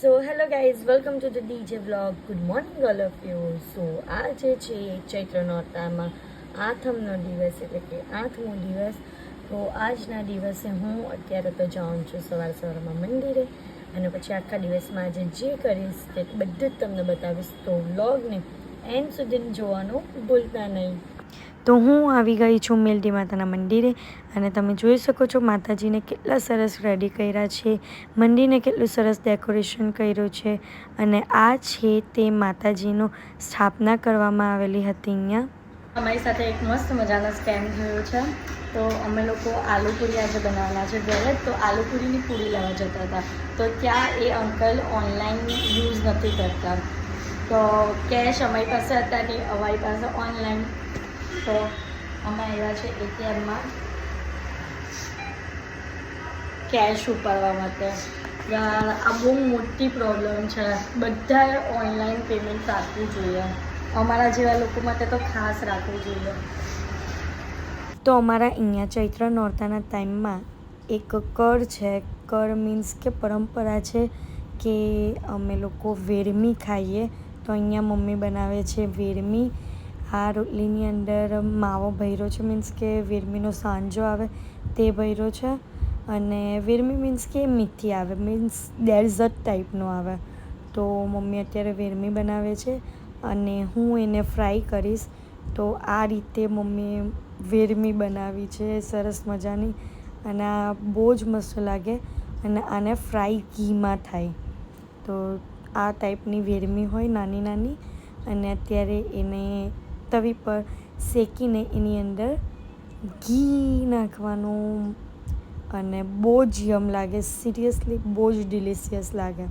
So hello guys welcome to the DJ vlog good morning all of you so જે છે ચૈત્ર નોરતામાં આઠમનો દિવસ એટલે કે આઠમો દિવસ તો આજના દિવસે હું અત્યારે તો જાઉં છું સવાર સવારમાં મંદિરે અને પછી આખા દિવસમાં આજે જે કરીશ તે બધું જ તમને બતાવીશ તો વ્લોગને એન્ડ સુધી જોવાનું ભૂલતા નહીં તો હું આવી ગઈ છું મેલડી માતાના મંદિરે અને તમે જોઈ શકો છો માતાજીને કેટલા સરસ રેડી કર્યા છે. મંદિરને કેટલું સરસ ડેકોરેશન કર્યું છે અને આ છે તે માતાજીનો સ્થાપના કરવામાં આવેલી હતી અહીંયા. અમારી સાથે એક મસ્ત મજાનો સ્કેમ થયો છે. તો અમે લોકો આલુપુરી આજે બનાવવાના છે ઘરે. તો આલુપુરીની પૂરી લેવા જતા હતા. તો ત્યાં એ અંકલ ઓનલાઈન યુઝ નથી કરતા. તો કેશ અમારી પાસે હતા નહીં, અમારી પાસે ઓનલાઈન તો અમે આવ્યા છે એટીએમમાં કેશ ઉપાડવા માટે. યાર આ બહુ મોટી પ્રોબ્લેમ છે. બધાએ ઓનલાઈન પેમેન્ટ રાખવું જોઈએ. અમારા જેવા લોકો માટે તો ખાસ રાખવું જોઈએ. તો અમારા અહીંયા ચૈત્ર નોરતાના ટાઈમમાં એક કર છે. કર મીન્સ કે પરંપરા છે કે અમે લોકો વેરમી ખાઈએ. તો અહીંયા મમ્મી બનાવે છે વેરમી. આ રોટલીની અંદર માવો ભર્યો છે મીન્સ કે વેરમીનો સાંજો આવે તે ભર્યો છે અને વેરમી મીન્સ કે મીઠી આવે મીન્સ ડેઝર્ટ ટાઈપનો આવે. તો મમ્મી અત્યારે વેરમી બનાવે છે અને હું એને ફ્રાય કરીશ. તો આ રીતે મમ્મીએ વેરમી બનાવી છે, સરસ મજાની. અને આ બહુ જ મસ્ત લાગે અને આને ફ્રાય ઘીમાં થાય. તો આ ટાઈપની વેરમી હોય નાની નાની અને અત્યારે એને તવી પર શેકીને એની અંદર ઘી નાખવાનું અને બહુ જ યમ લાગે. સિરિયસલી બહુ જ ડિલિશિયસ લાગે.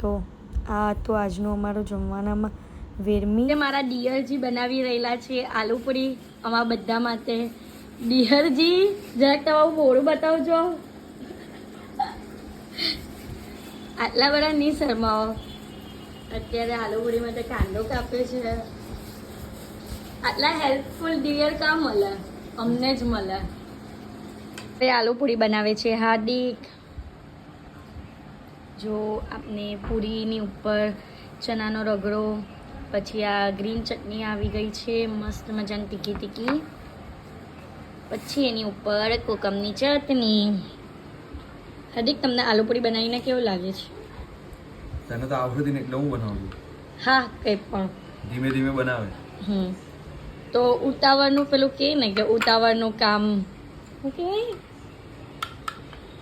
તો આ તો આજનું અમારું જમવાનામાં વેરમી. મારા ડિયરજી બનાવી રહેલા છે આલુપુરી અમારા બધા માટે. ડિયરજી, જરાક તમારું બોરું બતાવજો. આટલા બધા નહીં શરમાવો. અત્યારે આલુપુરી માટે કાંદો કાપે છે. આટલા હેલ્પફુલ ડિયર કા મળે? અમને જ મળે. તે આલુપુરી બનાવે છે હાર્દિક. જો આપને પૂરીની ઉપર ચણાનો રગડો પછી આ ગ્રીન ચટણી આવી ગઈ છે મસ્ત મજાની તીખી તીખી. પછી એની ઉપર કોકમની ચટણી. હાર્દિક તમને આલુપૂરી બનાવીને કેવું લાગે છે? તને તો આવડતી ને એટલે હું બનાવું. હા કંઈ પણ. ધીમે ધીમે બનાવે. હમ. તો ઉતાવળનું પેલું કે ને કે ઉતાવળનું કામ? ઓકે.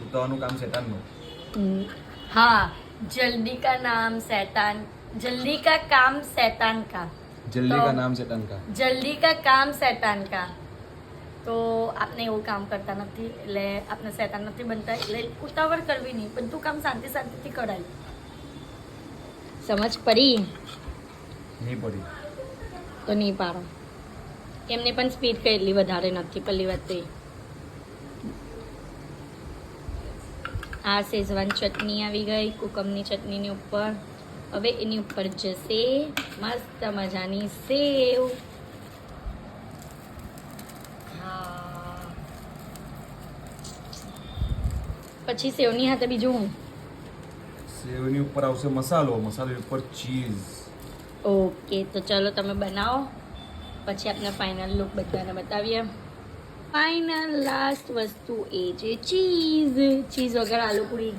ઉતાવળનું કામ શેતાનનું? હા જલ્દી કા નામ શેતાન જલ્દી કા કામ શેતાન કા જલ્દી કા નામ શેતાન કા જલ્દી કા કામ શેતાન કા તો આપણે એવું કામ કરતા નથી એટલે આપણે શેતાન નથી બનતા એટલે ઉતાવળ કરવી નહીં બધું કામ શાંતિ શાંતિથી કરાય. સમજ પડી? નહીં પડી. તો નહીં પાડો. એમને પણ સ્પીડ કેટલી વધારે નથી પહેલી વાત તો આ શેઝવાન ચટણી આવી ગઈ કુકમની ચટણીની ઉપર. હવે એની ઉપર જશે મસ્ત મજાની સેવ. પછી સેવની હાથે બીજું હું? સેવની ઉપર આવશે મસાલો મસાલાની ઉપર ચીઝ ઓકે તો ચલો તમે બનાવો. પછી આપણે ફાઇનલ લુક બધાને બતાવીએ. ફાઇનલ લાસ્ટ વસ્તુ એ છે ચીઝ ચીઝ વગર આલુ પૂરી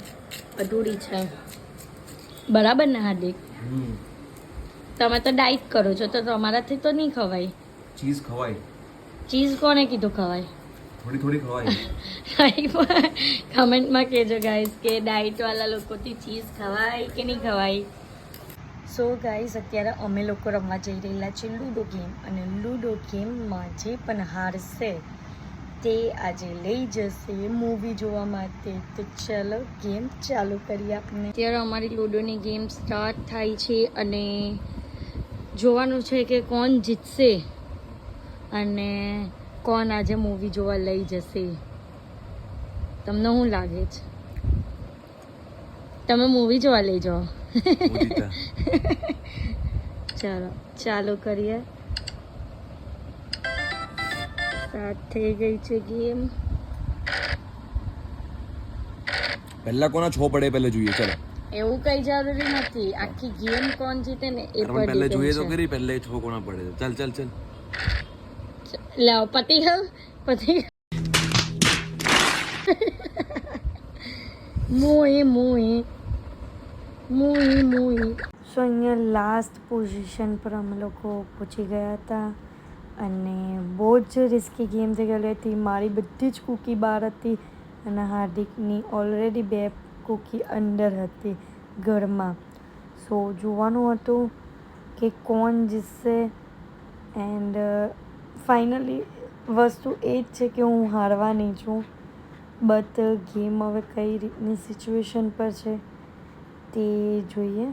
અધૂરી છે. બરાબર ને હાર્દિક? તમે તો ડાઈટ કરો છો તો તમારાથી તો નહીં ખવાય. ચીઝ ખવાય. ચીઝ કોને કીધું ખવાય? થોડી થોડી ખવાય. કમેન્ટમાં કહેજો ગાઈસ કે ડાયટવાળા લોકોથી ચીઝ ખવાય કે નહીં ખવાય? સો ગાઈઝ અત્યારે અમે લોકો રમવા જઈ રહેલા છે લૂડો ગેમ અને લૂડો ગેમમાં જે પણ હારશે તે આજે લઈ જશે મૂવી જોવા માટે. તો ચલો ગેમ ચાલુ કરીએ આપણે. અત્યારે અમારી લૂડોની ગેમ સ્ટાર્ટ થાય છે અને જોવાનું છે કે કોણ જીતશે અને કોણ આજે મૂવી જોવા લઈ જશે. તમને શું લાગે છે? તમે મૂવી જોવા લઈ જાઓ. ચાલો ચાલુ કરીએ. સ્ટાર્ટ થઈ ગઈ છે ગેમ પહેલા કોના છો પડે પહેલા જોઈએ ચાલો. એવું કઈ જરૂરી નથી. આખી ગેમ કોણ જીતે ને એ પર પહેલે જોઈએ તો કરી પહેલે છો કોના પડે ચાલ ચાલ ચાલ. લાવ પતિ ગયું પતિ મોય મોઈ મોઈ મોઈ સો અહીંયા લાસ્ટ પોઝિશન પર અમે લોકો પહોંચી ગયા હતા અને બહુ જ રિસ્કી ગેમ થઈ ગયેલી હતી મારી બધી જ કૂકી બહાર હતી અને હાર્દિકની ઓલરેડી બે કૂકી અંદર હતી ઘરમાં સો જોવાનું હતું કે કોણ જીતશે એન્ડ ફાઇનલી વસ્તુ એ જ છે કે હું હારવાની છું બટ ગેમ હવે કઈ રીતની સિચ્યુએશન પર છે તે જોઈએ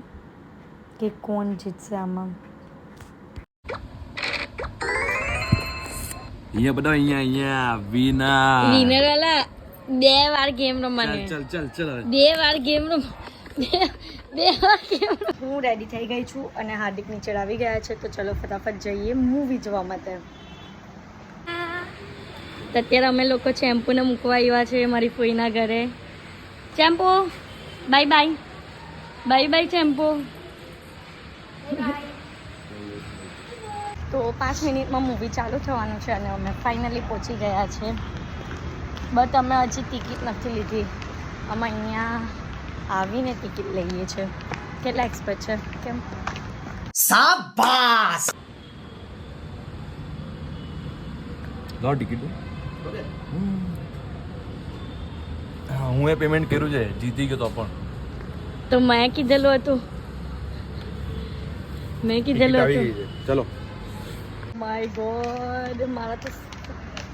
કે કોણ જીતશે આમાં. અહીંયા બધા અહીંયા અહીંયા વિના વિનર વાલા બે વાર ગેમ રમવાની. ચાલ ચાલ ચાલ બે વાર ગેમ રમ બે વાર ગેમ હું રેડી થઈ ગઈ છું અને હાર્દિક નીચે આવી ગયા છે તો ચલો ફટાફટ જઈએ મૂવી જોવા માટે. અત્યારે અમે લોકો ચેમ્પુને મૂકવા આવ્યા છે મારી ફોઈના ઘરે. ચેમ્પુ બાય બાય બાય બાય ચેમ્પો તો પાંચ મિનિટમાં મૂવી ચાલુ થવાનું છે અને અમે ફાઇનલી પહોંચી ગયા છે બટ અમે હજી ટિકિટ નથી લીધી. અમે અહીંયા આવીને ટિકિટ લઈએ છીએ. કેટલા એક્સપર્ટ છે? કેમ? લાવ ટિકિટ હા હું એ પેમેન્ટ કર્યું છે. જીતી ગયો તો પણ. તો મેં કીધેલું હતું મેં ટિકિટ કીધેલું આવી હતું ગઈ છે ચલો માય ગોડ મારા તો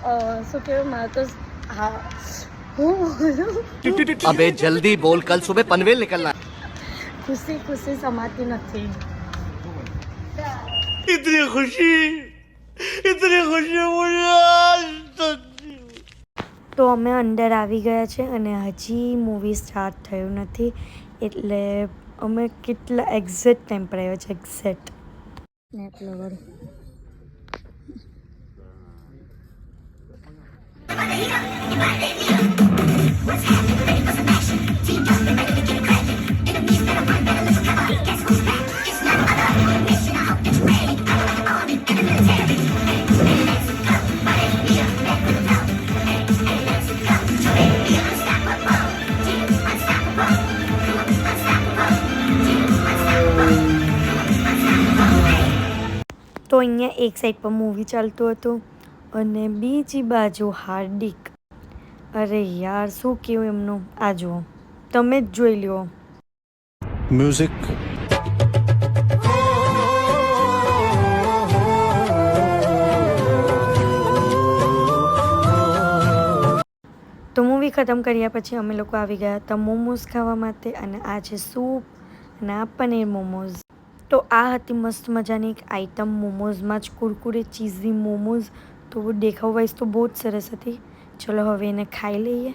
અ, શું કહેવાય મારા તો હા હું બોલું अबे जल्दी बोल कल सुबह पनवेल निकलना है ખુશી ખુશી સમાતી નથી इतनी खुशी इतनी खुशी मुझे તો અમે અંદર આવી ગયા છે અને હજી મૂવી સ્ટાર્ટ થયું નથી એટલે અમે કેટલા એક્ઝેક્ટ ટાઈમ પર આવ્યા છે એક્ઝેક્ટ નેટ લવર તો અહીંયા એક સાઈડ પર મૂવી ચાલતું હતું અને બીજી બાજુ હાર્દિક. અરે યાર શું કેવું એમનું? આ જુઓ. તમે જ જોઈ લ્યો. મ્યુઝિક તો મૂવી ખતમ કર્યા પછી અમે લોકો આવી ગયા હતા મોમોઝ ખાવા માટે અને આ છે સૂપ અને આ પનીર મોમોઝ. તો આ હતી મસ્ત મજાની એક આઈટમ, મોમોઝમાં જ કુરકુરે ચીઝી મોમોઝ. તો દેખાવ વાઇઝ તો બહુ જ સરસ હતી. ચલો હવે એને ખાઈ લઈએ.